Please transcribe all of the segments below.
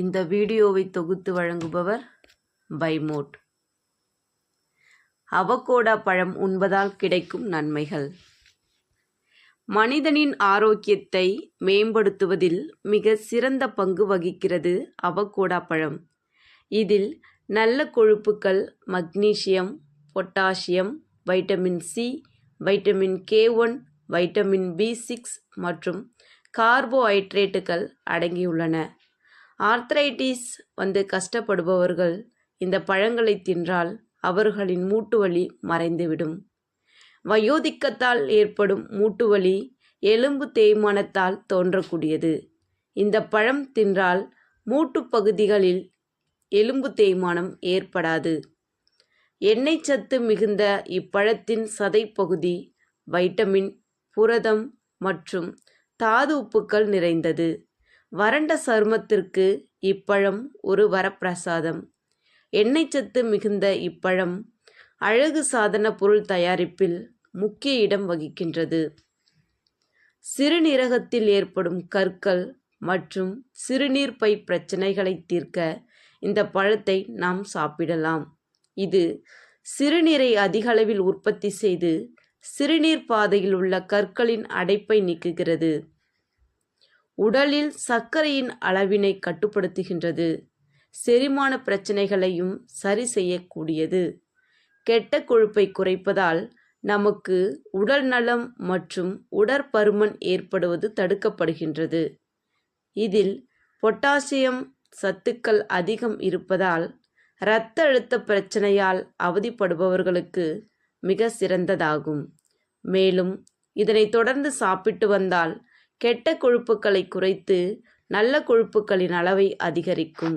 இந்த வீடியோவை தொகுத்து வழங்குபவர் பைமோட். அவகோடா பழம் உண்பதால் கிடைக்கும் நன்மைகள். மனிதனின் ஆரோக்கியத்தை மேம்படுத்துவதில் மிக சிறந்த பங்கு வகிக்கிறது அவகோடா பழம். இதில் நல்ல கொழுப்புக்கள் magnesium potassium vitamin C vitamin K one vitamin B six மற்றும் கார்போஹைட்ரேட்டுகள் அடங்கியுள்ளன. ஆர்த்ரைட்டிஸ் வந்து கஷ்டப்படுபவர்கள் இந்த பழங்களை தின்றால் அவர்களின் மூட்டு வலி மறைந்துவிடும். வயோதிக்கத்தால் ஏற்படும் மூட்டு வலி எலும்பு தேய்மானத்தால் தோன்றக்கூடியது. இந்த பழம் தின்றால் மூட்டு பகுதிகளில் எலும்பு தேய்மானம் ஏற்படாது. எண்ணெய் சத்து மிகுந்த இப்பழத்தின் சதைப்பகுதி வைட்டமின் புரதம் மற்றும் தாது உப்புக்கள் நிறைந்தது. வறண்ட சருமத்திற்கு இப்பழம் ஒரு வரப்பிரசாதம். எண்ணெய் சத்து மிகுந்த இப்பழம் அழகு சாதன பொருள் தயாரிப்பில் முக்கிய இடம் வகிக்கின்றது. சிறுநீரகத்தில் ஏற்படும் கற்கள் மற்றும் சிறுநீர் பை பிரச்சனைகளை தீர்க்க இந்த பழத்தை நாம் சாப்பிடலாம். இது சிறுநீரை அதிகளவில் உற்பத்தி செய்து சிறுநீர் பாதையில் உள்ள கற்களின் அடைப்பை நீக்குகிறது. உடலில் சர்க்கரையின் அளவினை கட்டுப்படுத்துகின்றது. செரிமான பிரச்சனைகளையும் சரி செய்யக்கூடியது. கெட்ட கொழுப்பை குறைப்பதால் நமக்கு உடல் நலம் மற்றும் உடற்பருமன் ஏற்படுவது தடுக்கப்படுகின்றது. இதில் பொட்டாசியம் சத்துக்கள் அதிகம் இருப்பதால் இரத்த அழுத்த பிரச்சனையால் அவதிப்படுபவர்களுக்கு மிக சிறந்ததாகும். மேலும் இதனை தொடர்ந்து சாப்பிட்டு வந்தால் கெட்ட கொழுப்புக்களை குறைத்து நல்ல கொழுப்புக்களின் அளவை அதிகரிக்கும்.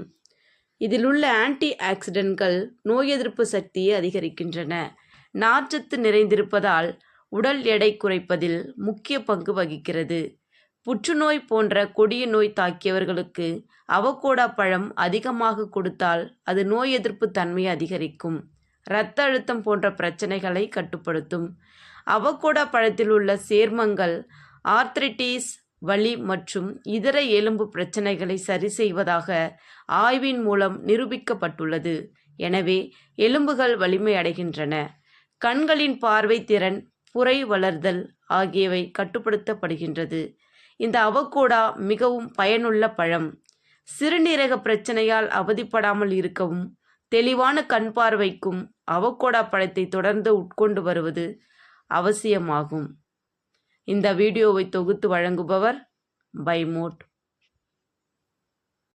இதில் உள்ள ஆன்டி ஆக்சிடென்ட்கள் நோய் எதிர்ப்பு சக்தியை அதிகரிக்கின்றன. நார்ச்சத்து நிறைந்திருப்பதால் உடல் எடை குறைப்பதில் முக்கிய பங்கு வகிக்கிறது. புற்றுநோய் போன்ற கொடிய நோய் தாக்கியவர்களுக்கு அவகோடா பழம் அதிகமாக கொடுத்தால் அது நோய் எதிர்ப்பு தன்மையை அதிகரிக்கும். இரத்த அழுத்தம் போன்ற பிரச்சனைகளை கட்டுப்படுத்தும். அவகோடா பழத்தில் உள்ள சேர்மங்கள் ஆர்த்ரிட்டிஸ் வலி மற்றும் இதர எலும்பு பிரச்சனைகளை சரி செய்வதாக ஆய்வின் மூலம் நிரூபிக்கப்பட்டுள்ளது. எனவே எலும்புகள் வலிமை அடைகின்றன. கண்களின் பார்வை திறன் புரை வளர்தல் ஆகியவை கட்டுப்படுத்தப்படுகின்றது. இந்த அவகோடா மிகவும் பயனுள்ள பழம். சிறுநீரக பிரச்சனையால் அவதிப்படாமல் இருக்கவும் தெளிவான கண் பார்வைக்கும் அவகோடா பழத்தை தொடர்ந்து உட்கொண்டு வருவது அவசியமாகும். இந்த வீடியோவை தொகுத்து வழங்குபவர் பைமோட்.